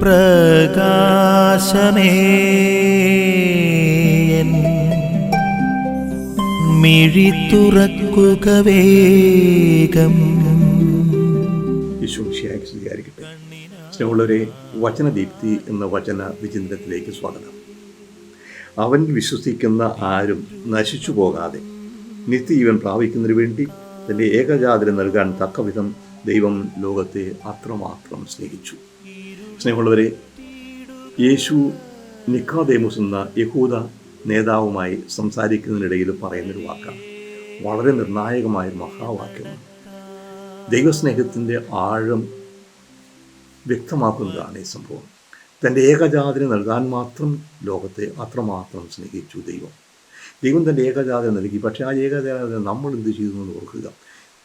പ്രകാശമേ. മിഴി തുറക്കുക വേഗം. സ്വീകരിക്കട്ടെ. സ്നേഹമുള്ളവരെ വചനദീപ്തി എന്ന വചന വിചിന്തനത്തിലേക്ക് സ്വാഗതം. അവൻ വിശ്വസിക്കുന്ന ആരും നശിച്ചു പോകാതെ നിത്യജീവൻ പ്രാപിക്കുന്നതിന് വേണ്ടി തന്റെ ഏകജാതിരം നൽകാൻ തക്കവിധം ദൈവം ലോകത്തെ അത്രമാത്രം സ്നേഹിച്ചു. സ്നേഹമുള്ളവരെ യേശു നിക്കാദേമുസ് എന്ന യഹൂദ നേതാവുമായി സംസാരിക്കുന്നതിനിടയിൽ പറയുന്നൊരു വാക്കാണ്. വളരെ നിർണായകമായ ഒരു മഹാവാക്യമാണ് ദൈവസ്നേഹത്തിന്റെ ആഴം വ്യക്തമാക്കുന്നതാണ് ഈ സംഭവം. തന്റെ ഏകജാതിന് നൽകാൻ മാത്രം ലോകത്തെ അത്രമാത്രം സ്നേഹിച്ചു ദൈവം. ദൈവം തന്റെ ഏകജാതിനെ നൽകി. പക്ഷേ ആ ഏകജാതിനെ നമ്മൾ എന്ത് ചെയ്യുന്നു എന്ന് ഓർക്കുക.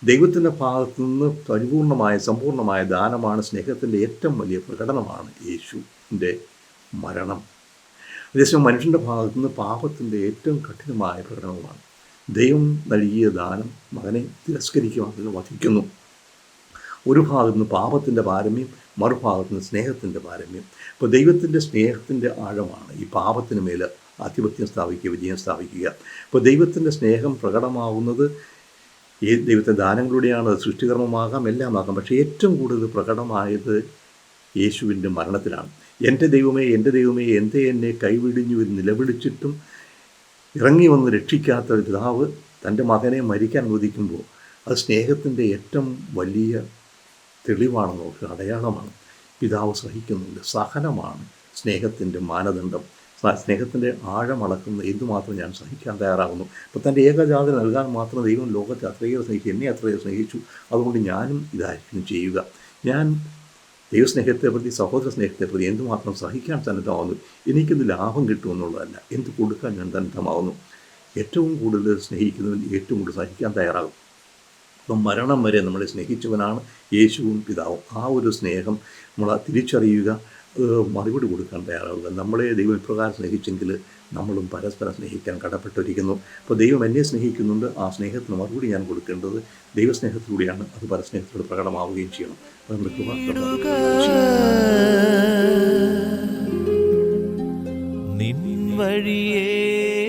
ദൈവത്തിന്റെ ഭാഗത്തു നിന്ന് പരിപൂർണമായ സമ്പൂർണമായ ദാനമാണ് സ്നേഹത്തിന്റെ ഏറ്റവും വലിയ പ്രകടനമാണ് യേശുവിന്റെ മരണം. അതേസമയം മനുഷ്യന്റെ ഭാഗത്തു നിന്ന് പാപത്തിന്റെ ഏറ്റവും കഠിനമായ പ്രകടനവുമാണ് ദൈവം നൽകിയ ദാനം മകനെ തിരസ്കരിക്കുവാൻ അതിനെ വധിക്കുന്നു. ഒരു ഭാഗത്ത് നിന്ന് പാപത്തിന്റെ പാരമ്യം മറുഭാഗത്ത് നിന്ന് സ്നേഹത്തിന്റെ പാരമ്യം. അപ്പോൾ ദൈവത്തിന്റെ സ്നേഹത്തിന്റെ ആഴമാണ് ഈ പാപത്തിന് മേൽ ആധിപത്യം സ്ഥാപിക്കുക വിജയം സ്ഥാപിക്കുക. അപ്പോൾ ദൈവത്തിന്റെ സ്നേഹം പ്രകടമാവുന്നത് ഈ ദൈവത്തെ ദാനങ്ങളിലൂടെയാണ് സൃഷ്ടികർമ്മമാകാം എല്ലാമാകാം. പക്ഷേ ഏറ്റവും കൂടുതൽ പ്രകടമായത് യേശുവിന്റെ മരണത്തിലാണ്. എന്റെ ദൈവമേ എന്റെ ദൈവമേ എന്തേ എന്നെ കൈവിടിഞ്ഞു എന്ന് നിലവിളിച്ചിട്ടും ഇറങ്ങി വന്ന് രക്ഷിക്കാത്ത പിതാവ് തന്റെ മകനെ മരിക്കാൻ അനുവദിക്കുമ്പോൾ അത് സ്നേഹത്തിന്റെ ഏറ്റവും വലിയ തെളിവാണ് നോക്കുക. അടയാളമാണ്. പിതാവ് സഹിക്കുന്നുണ്ട്. സഹനമാണ് സ്നേഹത്തിന്റെ മാനദണ്ഡം. സ- ആഴം അളക്കുന്ന എന്തുമാത്രം ഞാൻ സഹിക്കാൻ തയ്യാറാകുന്നു. അപ്പോൾ തന്റെ ഏകജാതി നൽകാൻ മാത്രം ദൈവം ലോകത്തെ അത്രയേറെ സ്നേഹിച്ചു എന്നെ അത്രയേറെ സ്നേഹിച്ചു. അതുകൊണ്ട് ഞാനും ഇതായിരിക്കും ചെയ്യുക. ഞാൻ ദൈവസ്നേഹത്തെ പ്രതി സഹോദര സ്നേഹത്തെ പ്രതി എന്തുമാത്രം സഹിക്കാൻ സന്നദ്ധമാവുന്നു എനിക്കിത് ലാഭം കിട്ടുമെന്നുള്ളതല്ല എന്ത് കൊടുക്കാൻ ഞാൻ സന്നദ്ധമാവുന്നു ഏറ്റവും കൂടുതൽ സ്നേഹിക്കുന്നവൻ ഏറ്റവും കൂടുതൽ സഹിക്കാൻ തയ്യാറാകും. അപ്പം മരണം വരെ നമ്മളെ സ്നേഹിച്ചവനാണ് യേശുവും പിതാവും. ആ ഒരു സ്നേഹം നമ്മൾ തിരിച്ചറിയുക മറുപടി കൊടുക്കാൻ തയ്യാറാവുക. നമ്മളെ ദൈവം ഇപ്രകാരം സ്നേഹിച്ചെങ്കിൽ നമ്മളും പരസ്പരം സ്നേഹിക്കാൻ കടപ്പെട്ടിരിക്കുന്നു. അപ്പോൾ ദൈവം എന്നെ സ്നേഹിക്കുന്നുണ്ട് ആ സ്നേഹത്തിന് മറുപടി ഞാൻ കൊടുക്കേണ്ടത് ദൈവസ്നേഹത്തിലൂടെയാണ്. അത് പരസ്നേഹത്തിലൂടെ പ്രകടമാവുകയും ചെയ്യണം. അത് വഴിയെ